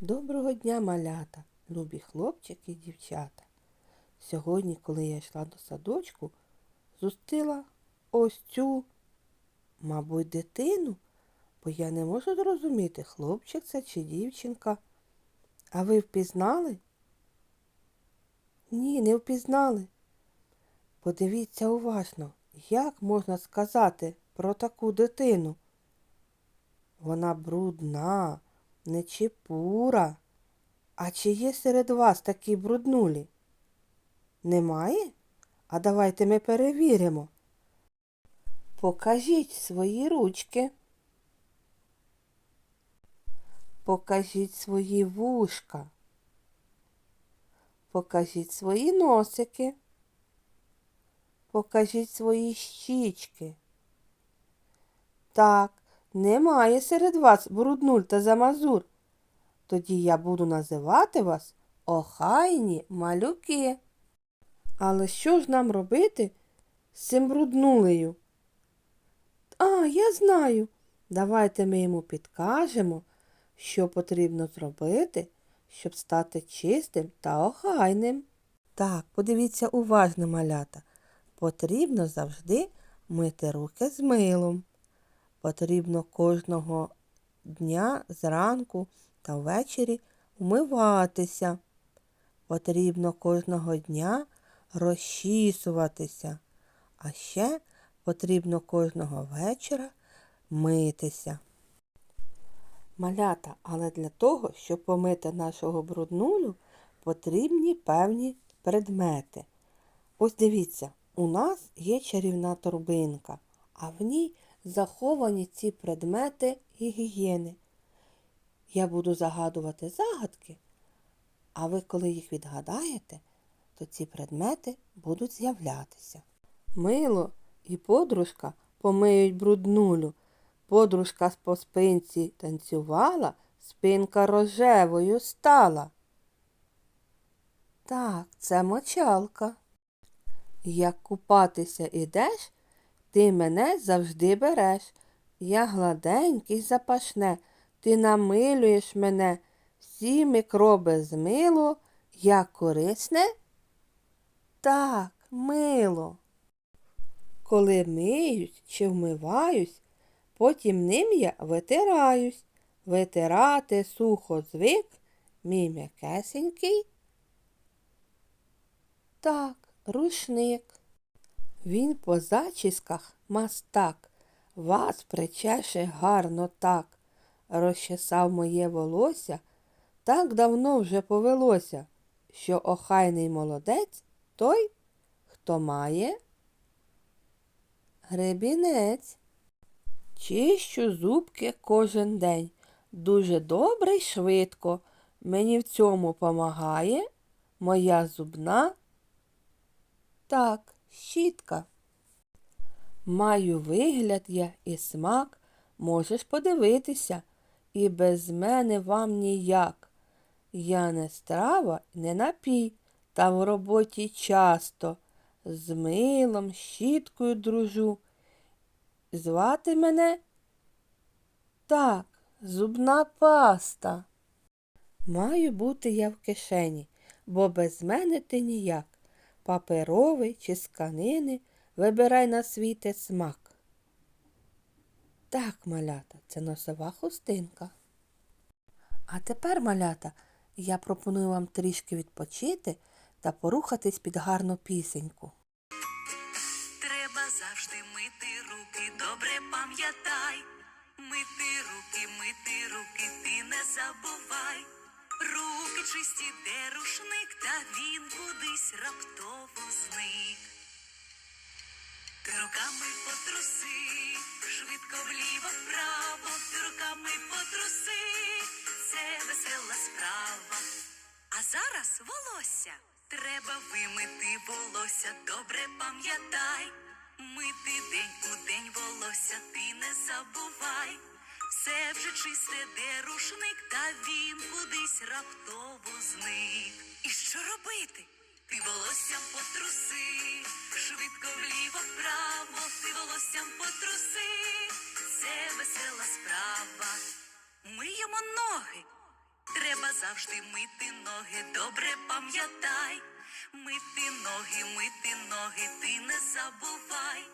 Доброго дня, малята, любі хлопчики і дівчата. Сьогодні, коли я йшла до садочку, зустріла ось цю, мабуть, дитину, бо я не можу зрозуміти, хлопчик це чи дівчинка. А ви впізнали? Ні, не впізнали. Подивіться уважно, як можна сказати про таку дитину. Вона брудна, нечепура. А чи є серед вас такі бруднулі? Немає? А давайте ми перевіримо. Покажіть свої ручки. Покажіть свої вушка. Покажіть свої носики. Покажіть свої щічки. Так, немає серед вас бруднуль та замазур. Тоді я буду називати вас охайні малюки. Але що ж нам робити з цим бруднулею? А, я знаю. Давайте ми йому підкажемо, що потрібно зробити, щоб стати чистим та охайним. Так, подивіться уважно, малята. Потрібно завжди мити руки з милом. Потрібно кожного дня зранку та ввечері вмиватися. Потрібно кожного дня розчісуватися. А ще потрібно кожного вечора митися. Малята, але для того, щоб помити нашого бруднулю, потрібні певні предмети. Ось дивіться, у нас є чарівна торбинка, а в ній заховані ці предмети гігієни. Я буду загадувати загадки, а ви, коли їх відгадаєте, то ці предмети будуть з'являтися. Мило і подружка помиють бруднулю. Подружка по спинці танцювала, спинка рожевою стала. Так, це мочалка. Як купатися ідеш, ти мене завжди береш. Я гладенький запашне, ти намилюєш мене, всі мікроби змило, я корисне? Так, мило. Коли миюсь чи вмиваюсь, потім ним я витираюсь. Витирати сухо звик, мій м'якесенький. Так, рушник. Він по зачісках мастак, вас причеше гарно так. Розчесав моє волосся, так давно вже повелося, що охайний молодець той, хто має гребінець. Чищу зубки кожен день. Дуже добре й швидко. Мені в цьому помагає моя зубна. Так, щітка. Маю вигляд я і смак, можеш подивитися, і без мене вам ніяк. Я не страва, не напій, та в роботі часто. З милом, щіткою дружу. Звати мене? Так, зубна паста. Маю бути я в кишені, бо без мене ти ніяк. Паперовий чи з тканини, вибирай на світе смак. Так, малята, це носова хустинка. А тепер, малята, я пропоную вам трішки відпочити та порухатись під гарну пісеньку. Треба завжди мити руки, добре пам'ятай. Мити руки, мити руки, ти не забувай. Руки чисті, де рушник, та він кудись раптово зник. Ти руками потруси, швидко вліво вправо, ти руками потруси, це весела справа. А зараз волосся. Треба вимити волосся, добре пам'ятай. Мити день у день волосся, ти не забувай. Все вже чисте, де рушник, та він кудись раптово зник. І що робити? Ти волоссям потруси, швидко вліво вправо, ти волоссям потруси, це весела справа. Миємо ноги, Треба завжди мити ноги, добре пам'ятай. Мити ноги, мити ноги, ти не забувай.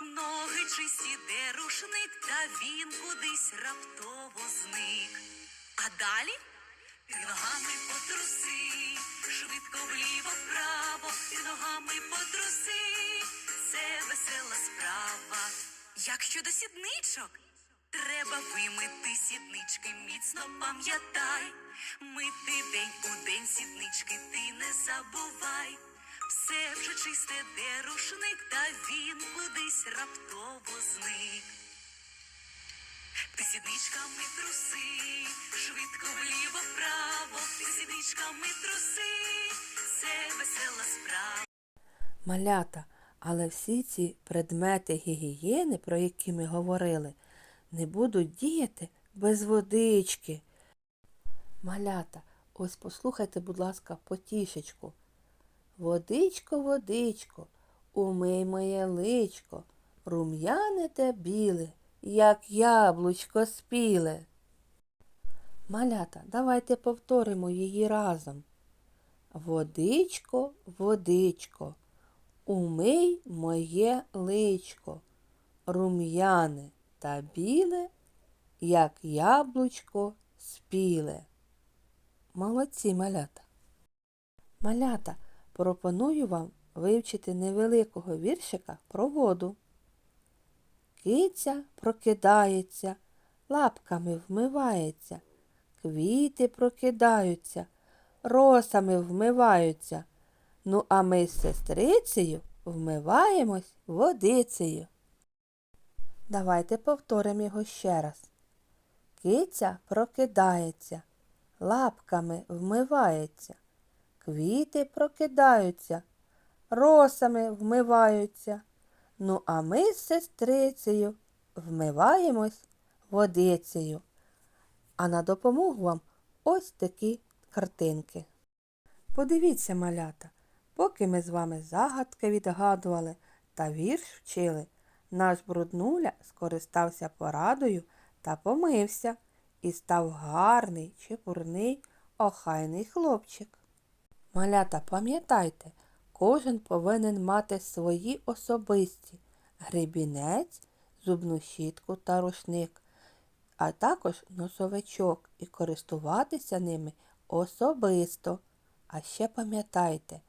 Ноги чисті, де рушник, та він кудись раптово зник. А далі ти ногами потруси, швидко вліво вправо, ти ногами потруси, це весела справа. Як щодо сідничок, треба вимити сіднички, міцно пам'ятай. Мити день у день сіднички, ти не забувай. Все вже чисте, де рушник, та він кудись раптово зник. Ти сідничками труси, швидко вліво вправо, ти сідничками труси, це весела справа. Малята, але всі ці предмети гігієни, про які ми говорили, не будуть діяти без водички. Малята, ось послухайте, будь ласка, потішечку. Водичко, водичко, умий моє личко, рум'яне та біле, як яблучко спіле. Малята, давайте повторимо її разом. Водичко, водичко, умий моє личко, рум'яне та біле, як яблучко спіле. Молодці, малята. Малята, пропоную вам вивчити невеликого віршика про воду. Киця прокидається, лапками вмивається, квіти прокидаються, росами вмиваються. Ну, а ми з сестрицею вмиваємось водицею. Давайте повторимо його ще раз. Киця прокидається, лапками вмивається, квіти прокидаються, росами вмиваються. Ну, а ми з сестрицею вмиваємось водицею. А на допомогу вам ось такі картинки. Подивіться, малята, поки ми з вами загадки відгадували та вірш вчили, наш бруднуля скористався порадою та помився і став гарний, чепурний, охайний хлопчик. Малята, пам'ятайте, кожен повинен мати свої особисті гребінець, зубну щітку та рушник, а також носовичок і користуватися ними особисто. А ще пам'ятайте,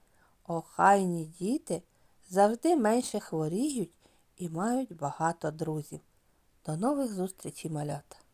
охайні діти завжди менше хворіють і мають багато друзів. До нових зустрічей, малята!